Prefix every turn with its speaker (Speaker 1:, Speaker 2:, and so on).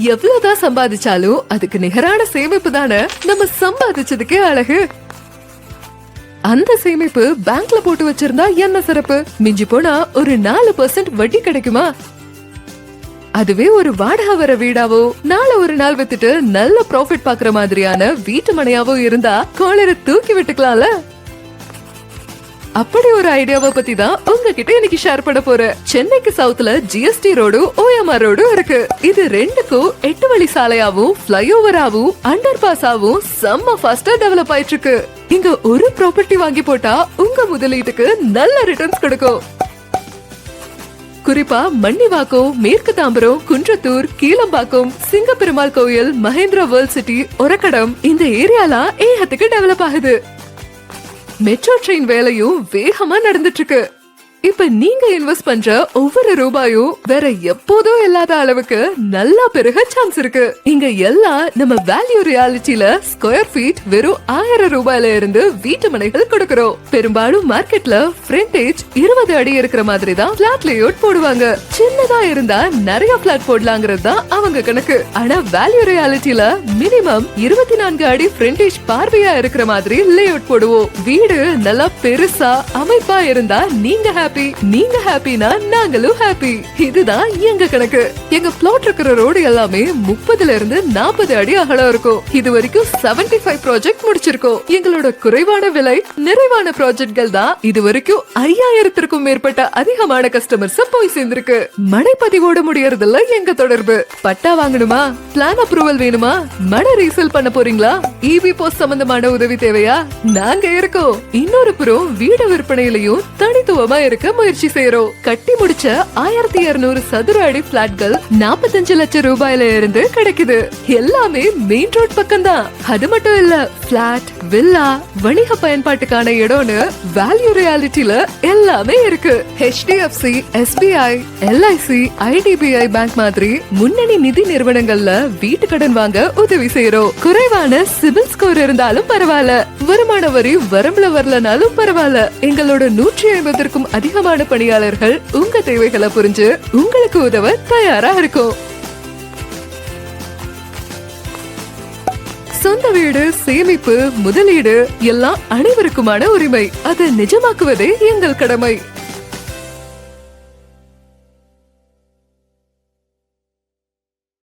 Speaker 1: எவ்வளவுதான் சம்பாதிச்சாலும் அதுக்கு நிகரான சேமிப்பு தானே? நம்ம சம்பாதிச்சதுக்கே அழகு. அந்த சேமிப்பு பேங்க்ல போட்டு வச்சிருந்தா என்ன சிறப்பு? மிஞ்சி போனா ஒரு நாலு பர்சன்ட் வட்டி கிடைக்குமா? அதுவே ஒரு வாடகை வர வீடாவோ நாளை ஒரு நாள் வித்துட்டு நல்ல ப்ராஃபிட் பாக்குற மாதிரியான வீட்டு மனையாவோ இருந்தா கோளரை தூக்கி விட்டுக்கலாம்ல. அப்படி ஒரு ஐடியாவை பத்தி தான் உங்ககிட்ட இன்னைக்கு ஷேர் பண்ண போறேன். சென்னைக்கு சவுத்ல ஜிஎஸ்டி ரோடு ஓஎம்ஆர் ரோடும் இருக்கு. இது ரெண்டுக்கும் எட்டு வழி சாலையாவும் பிளைஓவராவும் அண்டர் பாஸாவும் செம்ம ஃபாஸ்டா டெவலப் ஆயிட்டு இருக்கு இங்க ஒரு ப்ராப்பர்ட்டி வாங்கி போட்டா உங்க முதலீட்டுக்கு நல்ல ரிட்டர்ன்ஸ் கொடுக்கும். குறிப்பா மன்னிவாக்கம் மேற்கு தாம்பரம் குன்றத்தூர் கீழம்பாக்கம் சிங்கப்பெருமாள் கோயில் மகேந்திரா வேர்ல்ட் சிட்டி ஒரக்கடம் இந்த ஏரியாலாம் ஏகத்துக்கு டெவலப் ஆகுது. மெட்ரோ ட்ரெயின் வேலையும் வேகமா நடந்துட்டு இருக்கு. இப்ப நீங்க இன்வெஸ்ட் பண்ற ஒவ்வொரு ரூபாயும் வேற எப்போதும் இல்லாத அளவுக்கு நல்லா பெருக சான்ஸ் இருக்கு. இங்க எல்லாம் நம்ம வேல்யூ ரியாலிட்டியில ஸ்கொயர் ஃபீட் வெறும் ஆயிரம் ரூபாயில இருந்து வீட்டு மனைகள் கொடுக்கறோம். பெரும்பாலும் மார்க்கெட்ல ஃப்ரண்டேஜ் இருபது அடி இருக்கிற மாதிரி தான் பிளாட் லேஅவுட் போடுவாங்க. சின்னதா இருந்தா நிறைய பிளாட் போடலாங்கிறது தான் அவங்க கணக்கு. ஆனா வேல்யூ ரியாலிட்டியில மினிமம் இருபத்தி நான்கு அடி ஃப்ரண்டேஜ் பார்வையா இருக்கிற மாதிரி லேஅவுட் போடுவோம். வீடு நல்லா பெருசா அமைப்பா இருந்தா நீங்க ஹாப்பி நீங்க ஹாப்பினா நாங்களும் ஹாப்பி இதுதான் எங்க கணக்கு. எங்க பிளாட் இருக்கிற ரோடு எல்லாமே முப்பதுல இருந்து நாற்பது அடி அகலம் இருக்கும். இது வரைக்கும் 75 ஃபைவ் ப்ராஜெக்ட் முடிச்சிருக்கோம். எங்களோட குறைவான விலை நிறைவான ப்ராஜெக்ட்கள் தான் இது வரைக்கும் ஐயாயிரத்திற்கும் மேற்பட்ட அதிகமான கஸ்டமர்ஸ் போய் சேர்ந்திருக்கு. மடைப்பதிவோட முடியறதில்ல எங்க தொடர்பு. பட்டா வாங்கணுமா? பிளான் அப்ரூவல் வேணுமா? மனை ரீசேல் பண்ண போறீங்களா? இபி போஸ்ட் சம்பந்தமான உதவி தேவையா? நாங்க இருக்கோம். இன்னொரு புறம் வீடு விற்பனையிலையும் தனித்துவமா இருக்க முயற்சி செய்யறோம் கட்டி முடிச்ச ஆயிரத்தி இருநூறு சதுர அடி பிளாட்கள் நாற்பத்தஞ்சு லட்சம் ரூபாயில இருந்து கிடைக்குது. எல்லாமே மெயின் ரோட் பக்கம் தான் அது மட்டும் இல்ல பிளாட் வில்லா வணிக பயன்பாட்டுக்கான இடம்னு வேல்யூ ரியாலிட்டியில எல்லாமே இருக்கு. HDFC SBI LIC IDBI bank மாதிரி முன்னணி நிதி நிறுவனங்கள்ல வீட்டு கடன் வாங்க உதவி செய்யறோம் குறைவான சிபில் ஸ்கோர் இருந்தாலும் பரவாயில்ல. வருமான வரி வரம்புல வரலனாலும் பரவாயில்ல. எங்களோட நூற்றி ஐம்பதற்கும் அதிகமான பணியாளர்கள் உங்க தேவைகளை புரிஞ்சு உங்களுக்கு உதவ தயாரா இருக்கும். சொந்த வீடு சேமிப்பு முதலீடு எல்லாம் அனைவருக்குமான உரிமை. அதை நிஜமாக்குவதே எங்கள் கடமை.